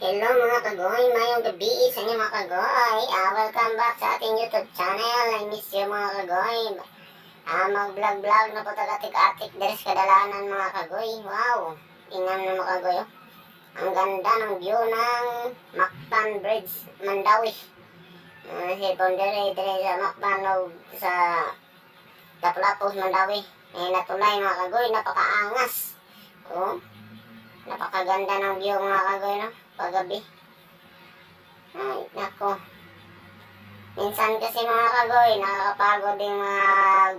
Hello mga kagoy, mayong gabi sa inyo mga kagoy. Ah, welcome back sa ating YouTube channel. I miss you mga kagoy. Ah, mag-vlog-vlog na po tagatik-atik deres kadalanan mga kagoy. Wow, ingam na mga kagoy. oh. Ang ganda ng view ng Mactan Bridge, Mandawi. Ah, si Bondere, dire sa Mactan sa Lapu-Lapus, Mandawi. Eh, natunay mga kagoy, napakaangas. Oh, napakaganda ng view mga kagoy, no? Paggabi. Ay, nako. Minsan kasi mga kagoy, nakakapagod din mga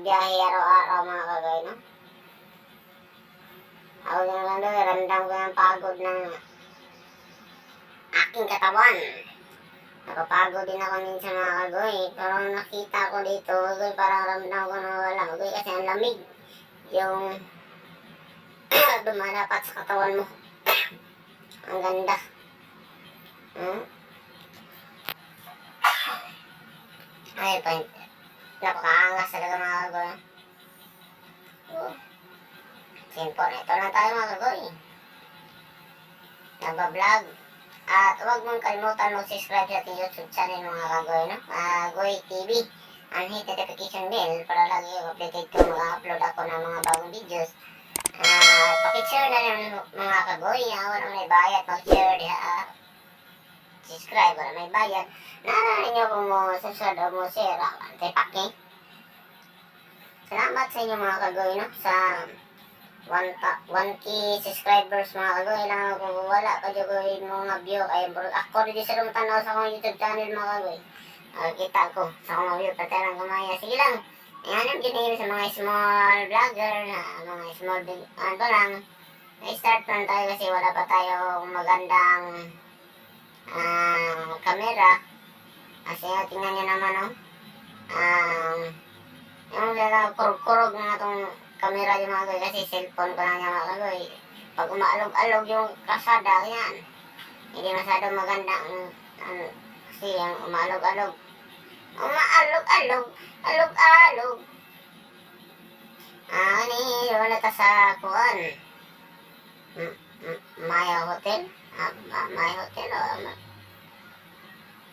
biyahe araw-araw mga kagoy, no? Ako din lang doon, ramdam ko yung pagod ng aking katawan. Nakapagod din ako minsan mga kagoy. Pero nakita ko dito, kagoy, parang ramdam ko na wala. Kagoy, kasi ang lamig. Yung dumadapat sa katawan mo. ang ganda. Hmm? Ay, pa. Napakaangas talaga mga kagoy. Oh. Simple. Ito na tayo mga kagoy. Nagbablog. At huwag mong kalimutan mag-subscribe sa ating YouTube channel mga kagoy. No? Uh, Goy TV. And hit the notification bell para lagi updated ko mag-upload ako ng mga bagong videos. Ah, pakishare na rin mga kagoy. Ah, walang may bayad. Mag-share diha. Subscribe wala may bayad. Naranin niyo kung mo subscribe o mo share. Ante paki. Salamat sa inyo mga kagoy no sa 1 pa 1k subscribers mga kagoy lang kung wala pa dyan mga view ay ako rin sa lumatan sa akong YouTube channel mga kagoy. Ah, kita ko sa akong view pati lang kumaya. Sige lang. Ayan ang ginagawa sa mga small vlogger, ah, mga small, ano lang. Na-start lang tayo kasi wala pa tayo magandang ang camera. Kasi tingnan nyo naman, oh. Um, yung kurog-kurog na itong camera yung mga goy, kasi cellphone ko lang yung mga goy. Pag umaalog-alog yung kasada, yan. Hindi masyado maganda ang, ang kasi yung umaalog-alog. Umaalog-alog, alog-alog. Ah, ni, wala ta sa kuan. Maya Hotel? Ah, Ma- Maya Hotel o ma-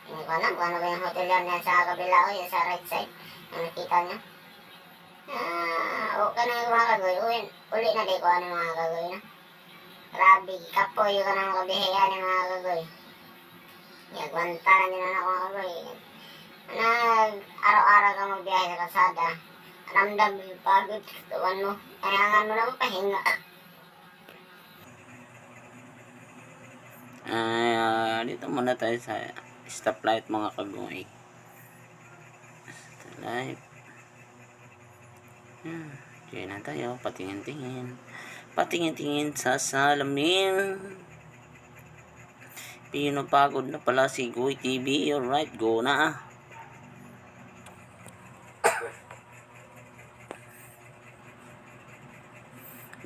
hindi ko alam kung ano ba yung hotel yan yan sa kabila o yan sa right side. Ang nakita niya. Ah, okay na yung mga kagoy. Uli, uli na di ko ano yung mga kagoy na. Grabe, kapoy ko ng kabihiyan yung mga kagoy. Yagwantaran din na ako mga kagoy. Nag araw-araw ka magbiyahe sa kasada. Ramdam yung pagod. Tuwan mo. Kailangan mo na pahinga. Ah, dito muna tayo sa stoplight mga kagoy. Stoplight. Hmm, diyan na tayo. Patingin-tingin. Patingin-tingin sa salamin. Pinapagod na pala si Goy TV. Alright, go na ah.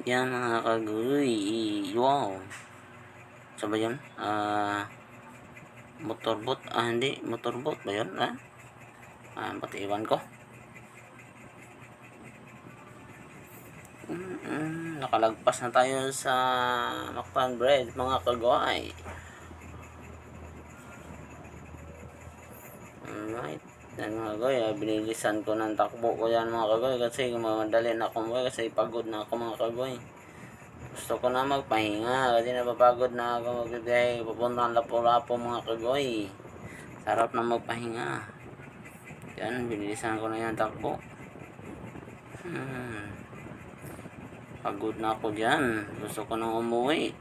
Yan mga kagoy. Wow. Sa ba yun? Ah, motorbot. Ah, hindi. Motorbot ba yun? Ah, ah pati iwan ko. Mm, mm, nakalagpas na tayo sa Mactan Bread, mga kagway. Alright. Yan mga kagoy, ah, binilisan ko ng takbo ko yan mga kagoy kasi mamadali na ako mga kasi pagod na ako mga kagoy. Gusto ko na magpahinga kasi napapagod na ako magbibiyahe papuntang Lapu-Lapu mga kagoy. Sarap na magpahinga. Yan, binilisan ko na yan takbo. Hmm. Pagod na ako dyan. Gusto ko nang umuwi.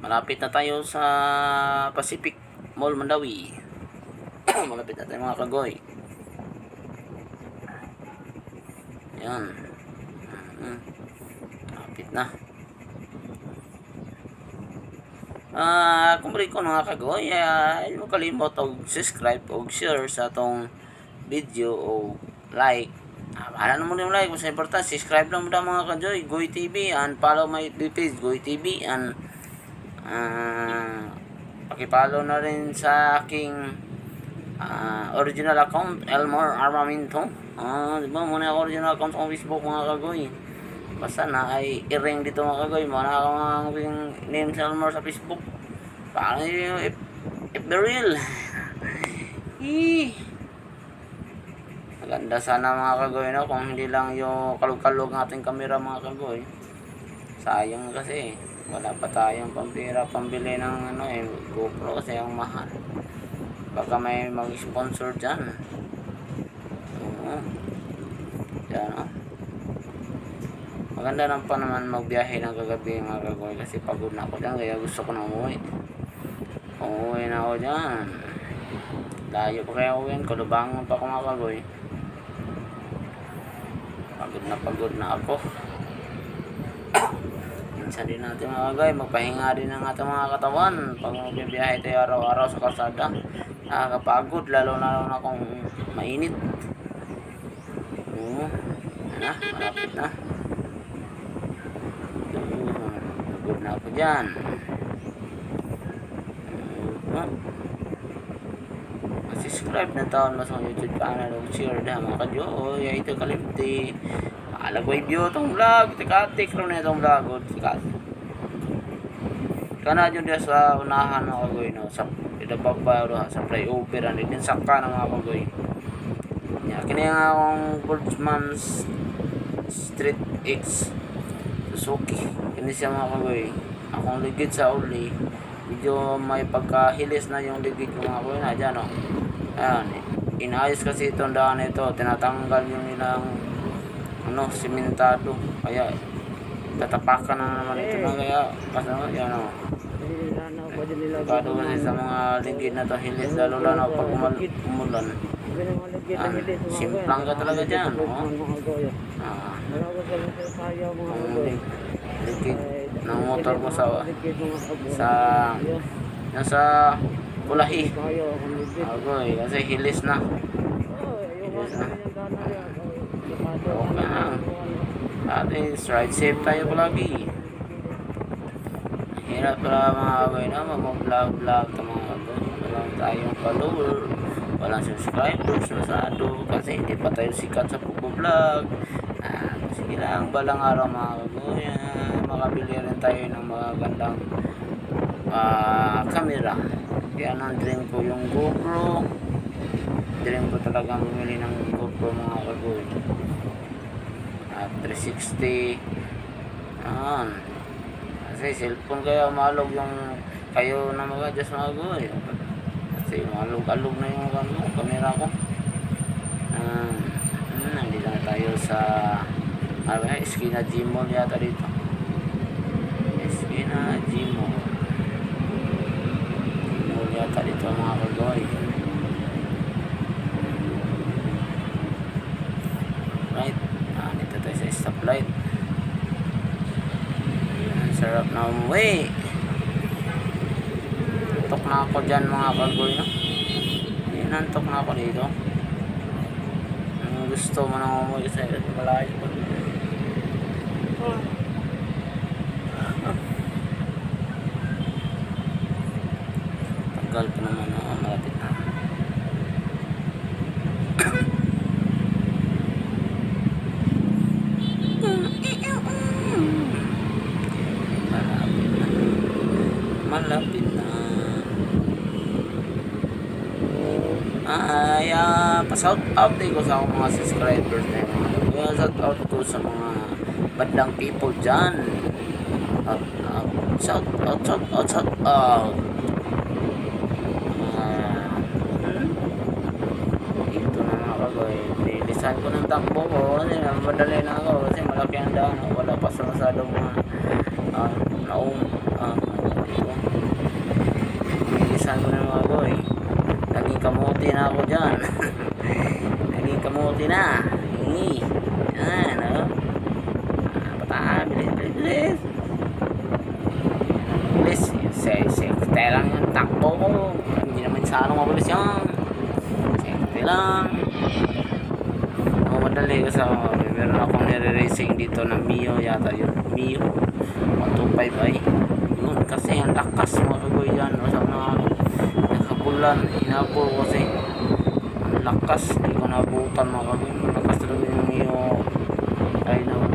Malapit na tayo sa Pacific Mall Mandawi. Malapit na tayo mga kagoy. Yan. Mm. Malapit na. Ah, kung balik ko mga kagoy, ah, huwag kalimot og subscribe og share sa atong video o like. Ah, bahala na mo yung like. Sa important, subscribe lang mo na mga kagoy. Goy TV and follow my page, Goy TV and ah, pakipollow na rin sa aking ah, original account, Elmore Armamento. Ah, di ba? Muna original account sa Facebook mga kagoy. Basta na ay i-ring dito mga kagoy. Mga nakakamang name sa mo sa Facebook. Paano yung if, if the real. Maganda sana mga kagoy no kung hindi lang yung kalug-kalug ng ating kamera mga kagoy. Sayang kasi wala pa tayong pampira pambili ng ano eh GoPro kasi ang mahal. Baka may mag-sponsor dyan. Oo. Yan oh. Maganda lang pa naman magbiyahe ng kagabi mga kagoy kasi pagod na ako dyan kaya gusto ko na umuwi. Umuwi na ako dyan. Layo pa kaya uwiin ko, lubangon pa ako mga kagoy. Pagod na pagod na ako. Minsan din natin mga kagay, magpahinga din ang ating mga katawan pag magbibiyahe tayo araw-araw sa kalsada. Nakakapagod, lalo na na kung mainit. Oo. Yan na, malapit na. Oo, Pagod na ako dyan. Oo. subscribe na taon mas ang YouTube channel o share na mga kadyo o ito kalimti. Alagway view itong vlog. Tikatik rin na itong vlog. O tikat kana dyan dia sa unahan mga kagoy no? Sa pinababa o sa flyover ano din saka ng mga kagoy ya kini nga akong Goldsman's Street X Suzuki kini siya mga kagoy akong ligid sa uli medyo may pagkahilis na yung ligid ko mga kagoy na dyan o Ayan, inayos kasi itong daan ito, tinatanggal yung nilang ano, simentado. Kaya tatapakan na naman ito na kaya kasi ano, yan o. Delikado kasi sa mga ligid na to, hilis lalo na pag umulan. Ah, simplang ka talaga dyan, no? Ah, lig- ligid ng motor ko sa sa nasa Bulahi. Agoy, kasi hilis na. Hilis na. Okay na. Dati, ride safe tayo palagi. Hirap pala mga agoy na, mag-vlog-vlog sa mga agoy. Walang tayong follower. Walang subscribers masyado. Kasi hindi pa tayo sikat sa pag-vlog. Ah, sige lang, balang araw mga agoy. Ah, makabili rin tayo ng mga gandang ah camera. Kaya nang dream ko yung GoPro. Dream ko talaga bumili ng GoPro mga kagoy. At 360. Ayan. Kasi cellphone kaya malog yung kayo na mga Diyos mga kagoy. Kasi malog-alog na yung ano, camera ko. Um, nandito na tayo sa ano, Esquina Gmall yata dito. Esquina Gmall yata dito mga kagoy. Right. Ah, dito tayo sa stoplight. Ang sarap na umuwi. Antok na ako dyan mga kagoy, no? Inantok na ako dito. Ang gusto mo nang umuwi sa malayo ko. Tagal pa naman, oh, malapit na. Malapit na. Malapit na. Ay, ah, pa-shout out din ko sa mga subscribers na yun. Shout out ko sa mga bandang people dyan. Out, out, shout out, shout out, shout out. Ah, hmm? Dito na mga kagoy. Nilisan ko ng takbo ko. Madali na ako. Kasi malaki ang daan. Wala pa sa masyadong mga uh, naum. Uh, dito. Nilisan ko ng mga kagoy. Naging kamuti na ako dyan. Naging kamuti na. Ah, pataan. Bilis. Bilis. Sekte lang yung takbo ko. Hindi naman sa ano mabilis yan. Sekte lang. Ako madali ko sa meron akong nire-racing dito na Mio yata yun. Mio. 125 ay. Yun kasi ang lakas mga kagoy yan. O sa mga nakabulan. Inabol ko kasi. Ang lakas. Hindi ko nabutan mga kagoy. Ang lakas talaga yung Mio. Ay na